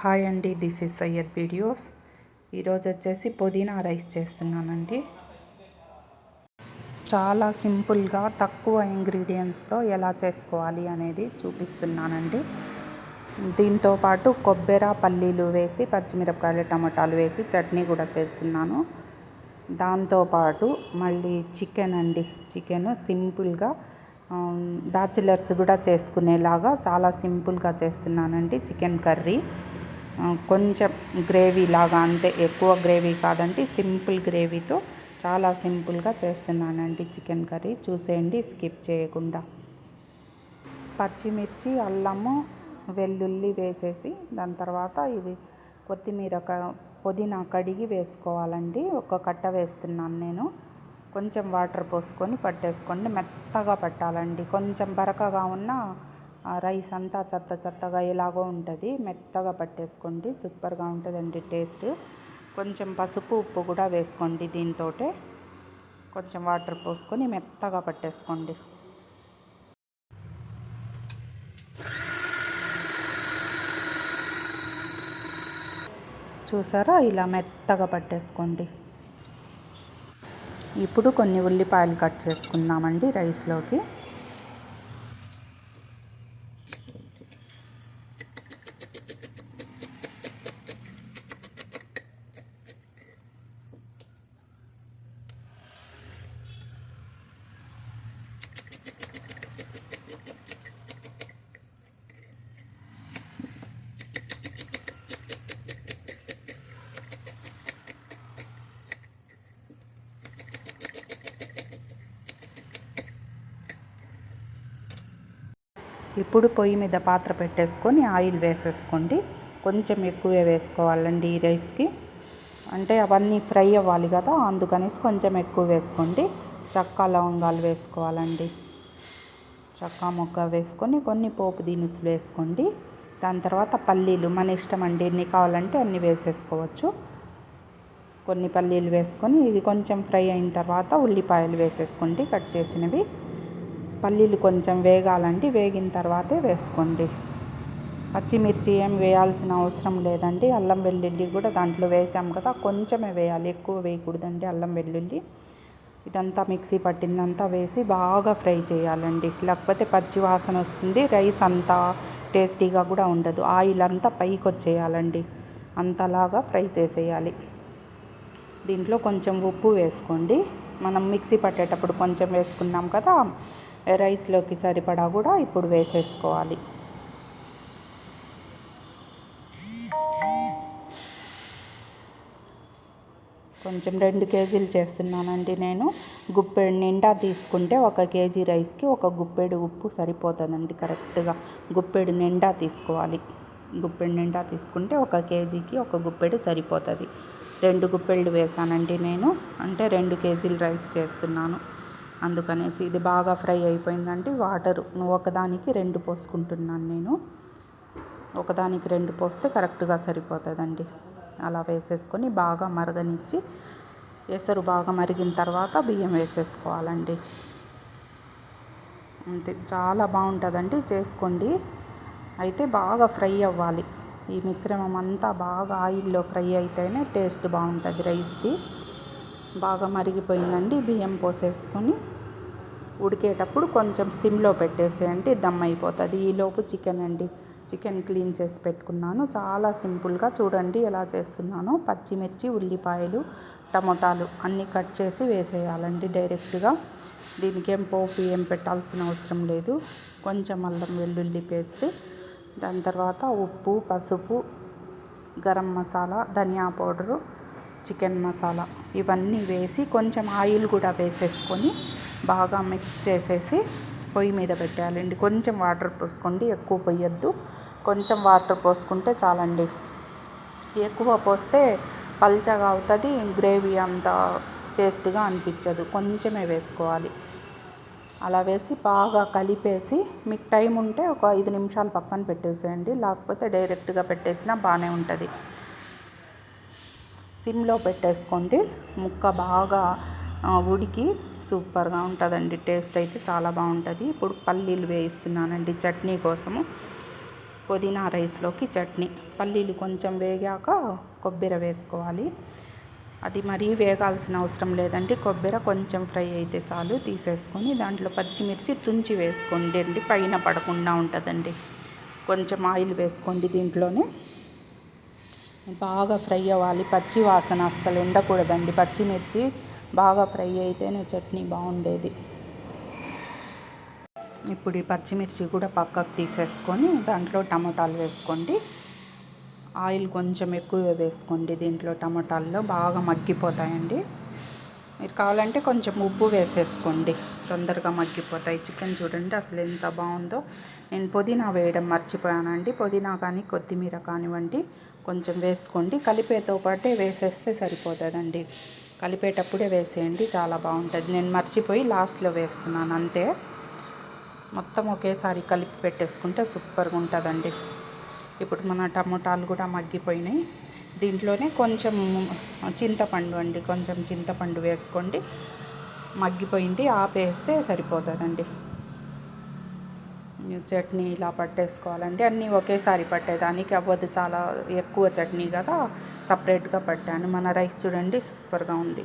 Hi అండి this is Syed videos. ఈరోజు వచ్చేసి పుదీనా రైస్ చేస్తున్నానండి. చాలా సింపుల్గా తక్కువ ఇంగ్రీడియంట్స్తో ఎలా చేసుకోవాలి అనేది చూపిస్తున్నానండి. దీంతో పాటు కొబ్బెర పల్లీలు వేసి పచ్చిమిరపకాయలు టమాటాలు వేసి చట్నీ కూడా చేస్తున్నాను. దాంతోపాటు మళ్ళీ చికెన్ అండి. చికెన్ సింపుల్గా బ్యాచిలర్స్ కూడా చేసుకునేలాగా చాలా సింపుల్గా చేస్తున్నానండి చికెన్ కర్రీ. కొంచెం గ్రేవీ లాగా అంతే ఎక్కువ గ్రేవీ కాదండి సింపుల్ గ్రేవీతో చాలా సింపుల్గా చేస్తున్నానండి చికెన్ కర్రీ. చూసేయండి స్కిప్ చేయకుండా. పచ్చిమిర్చి అల్లము వెల్లుల్లి వేసేసి దాని తర్వాత ఇది కొత్తిమీర పుదీనా కడిగి వేసుకోవాలండి. ఒక కట్ట వేస్తున్నాను నేను. కొంచెం వాటర్ పోసుకొని పట్టేసుకోండి. మెత్తగా పట్టాలండి. కొంచెం బరకగా ఉన్న రైస్ అంతా చెత్త చెత్తగా ఎలాగో ఉంటుంది. మెత్తగా పట్టేసుకోండి. సూపర్గా ఉంటుందండి టేస్ట్. కొంచెం పసుపు ఉప్పు కూడా వేసుకోండి దీంతో కొంచెం వాటర్ పోసుకొని మెత్తగా పట్టేసుకోండి. చూసారా? ఇలా మెత్తగా పట్టేసుకోండి. ఇప్పుడు కొన్ని ఉల్లిపాయలు కట్ చేసుకుందామండి రైస్లోకి. ఇప్పుడు పొయ్యి మీద పాత్ర పెట్టేసుకొని ఆయిల్ వేసేసుకోండి. కొంచెం ఎక్కువే వేసుకోవాలండి ఈ రైస్కి. అంటే అవన్నీ ఫ్రై అవ్వాలి కదా అందుకనేసి కొంచెం ఎక్కువ వేసుకోండి. చక్క లవంగాలు వేసుకోవాలండి. చక్క మొక్క వేసుకొని కొన్ని పోపు దినుసులు వేసుకోండి. దాని తర్వాత పల్లీలు మన ఇష్టం అండి ఎన్ని కావాలంటే అన్ని వేసేసుకోవచ్చు. కొన్ని పల్లీలు వేసుకొని ఇది కొంచెం ఫ్రై అయిన తర్వాత ఉల్లిపాయలు వేసేసుకోండి కట్ చేసినవి. పల్లీలు కొంచెం వేగాలండి వేగిన తర్వాతే వేసుకోండి. పచ్చిమిర్చి ఏం వేయాల్సిన అవసరం లేదండి. అల్లం వెల్లుల్లి కూడా దాంట్లో వేసాం కదా కొంచెమే వేయాలి ఎక్కువ వేయకూడదండి అల్లం వెల్లుల్లి. ఇదంతా మిక్సీ పట్టిందంతా వేసి బాగా ఫ్రై చేయాలండి. లేకపోతే పచ్చి వాసన వస్తుంది రైస్ అంతా టేస్టీగా కూడా ఉండదు. ఆయిల్ అంతా పైకి వచ్చేయాలండి. అంతలాగా ఫ్రై చేసేయాలి. దీంట్లో కొంచెం ఉప్పు వేసుకోండి. మనం మిక్సీ పట్టేటప్పుడు కొంచెం వేసుకున్నాం కదా రైస్లోకి సరిపడా కూడా ఇప్పుడు వేసేసుకోవాలి. కొంచెం రెండు కేజీలు చేస్తున్నానండి నేను. గుప్పెడు నిండా తీసుకుంటే ఒక కేజీ రైస్కి ఒక గుప్పెడు ఉప్పు సరిపోతుందండి కరెక్ట్గా. గుప్పెడు నిండా తీసుకోవాలి. గుప్పెడు నిండా తీసుకుంటే ఒక కేజీకి ఒక గుప్పెడు సరిపోతుంది. రెండు గుప్పెళ్ళు వేసానండి నేను. అంటే రెండు కేజీలు రైస్ చేస్తున్నాను. అందుకనేసి ఇది బాగా ఫ్రై అయిపోయిందంటే వాటర్. ఒకదానికి రెండు పోసుకుంటున్నాను నేను. ఒకదానికి రెండు పోస్తే కరెక్ట్గా సరిపోతుందండి. అలా వేసేసుకొని బాగా మరగనిచ్చి ఎసరు బాగా మరిగిన తర్వాత బియ్యం వేసేసుకోవాలండి. అంతే. చాలా బాగుంటుందండి. చేసుకోండి. అయితే బాగా ఫ్రై అవ్వాలి. ఈ మిశ్రమం అంతా బాగా ఆయిల్లో ఫ్రై అయితేనే టేస్ట్ బాగుంటుంది రైస్ది. బాగా మరిగిపోయిందండి. బియ్యం పోసేసుకొని ఉడికేటప్పుడు కొంచెం సిమ్లో పెట్టేసేయండి దమ్ అయిపోతుంది. ఈలోపు చికెన్ అండి. చికెన్ క్లీన్ చేసి పెట్టుకున్నాను. చాలా సింపుల్గా చూడండి ఎలా చేస్తున్నానో. పచ్చిమిర్చి ఉల్లిపాయలు టమోటాలు అన్నీ కట్ చేసి వేసేయాలండి డైరెక్ట్గా. దీనికి ఏం పోపు ఏం పెట్టాల్సిన అవసరం లేదు. కొంచెం అల్లం వెల్లుల్లి పేస్ట్ దాని తర్వాత ఉప్పు పసుపు గరం మసాలా ధనియా పౌడరు చికెన్ మసాలా ఇవన్నీ వేసి కొంచెం ఆయిల్ కూడా వేసేసుకొని బాగా మిక్స్ చేసేసి పొయ్యి మీద పెట్టాలండి కొంచెం వాటర్ పోసుకోండి ఎక్కువ పోయొద్దు. కొంచెం వాటర్ పోసుకుంటే చాలండి. ఎక్కువ పోస్తే పల్చగా అవుతుంది గ్రేవీ అంత టేస్ట్గా అనిపించదు. కొంచెమే వేసుకోవాలి. అలా వేసి బాగా కలిపేసి మీకు టైం ఉంటే ఒక ఐదు నిమిషాలు పక్కన పెట్టేసేయండి. లేకపోతే డైరెక్ట్గా పెట్టేసినా బాగానే ఉంటుంది. సిమ్లో పెట్టేసుకోండి. ముక్క బాగా ఉడికి సూపర్గా ఉంటుందండి. టేస్ట్ అయితే చాలా బాగుంటుంది. ఇప్పుడు పల్లీలు వేయిస్తున్నానండి చట్నీ కోసము. పుదీనా రైస్లోకి చట్నీ. పల్లీలు కొంచెం వేగాక కొబ్బరి వేసుకోవాలి. అది మరీ వేగాల్సిన అవసరం లేదండి. కొబ్బరి కొంచెం ఫ్రై అయితే చాలు. తీసేసుకొని దాంట్లో పచ్చిమిర్చి తుంచి వేసుకోండి అండి. పైన పడకుండా ఉంటుందండి. కొంచెం ఆయిల్ వేసుకోండి దీంట్లోనే. బాగా ఫ్రై అవ్వాలి. పచ్చి వాసన అస్సలు ఉండకూడదండి. పచ్చిమిర్చి బాగా ఫ్రై అయితేనే చట్నీ బాగుండేది. ఇప్పుడు ఈ పచ్చిమిర్చి కూడా పక్కకు తీసేసుకొని దాంట్లో టమాటాలు వేసుకోండి. ఆయిల్ కొంచెం ఎక్కువ వేసుకోండి. దీంట్లో టమాటాల్లో బాగా మగ్గిపోతాయండి. మీరు కావాలంటే కొంచెం ఉప్పు వేసేసుకోండి. తొందరగా మగ్గిపోతాయి. చికెన్ చూడండి అసలు ఎంత బాగుందో. నేను పుదీనా వేయడం మర్చిపోయానండి పుదీనా కానీ కొత్తిమీర కానివ్వండి కొంచెం వేసుకోండి. కలిపేతో పాటే వేసేస్తే సరిపోతుందండి. కలిపేటప్పుడే వేసేయండి. చాలా బాగుంటుంది. నేను మర్చిపోయి లాస్ట్లో వేస్తున్నాను. అంతే. మొత్తం ఒకేసారి కలిపి పెట్టేసుకుంటే సూపర్గా ఉంటుందండి. ఇప్పుడు మన టమోటాలు కూడా మగ్గిపోయినాయి. దీంట్లోనే కొంచెం చింతపండు అండి కొంచెం చింతపండు వేసుకోండి. మగ్గిపోయింది ఆపేస్తే సరిపోతుందండి. చట్నీ ఇలా పట్టేసుకోవాలండి. అన్నీ ఒకేసారి పట్టేదానికి అవ్వదు చాలా ఎక్కువ చట్నీ కదా సపరేట్గా పట్టాను. మన రైస్ చూడండి సూపర్గా ఉంది.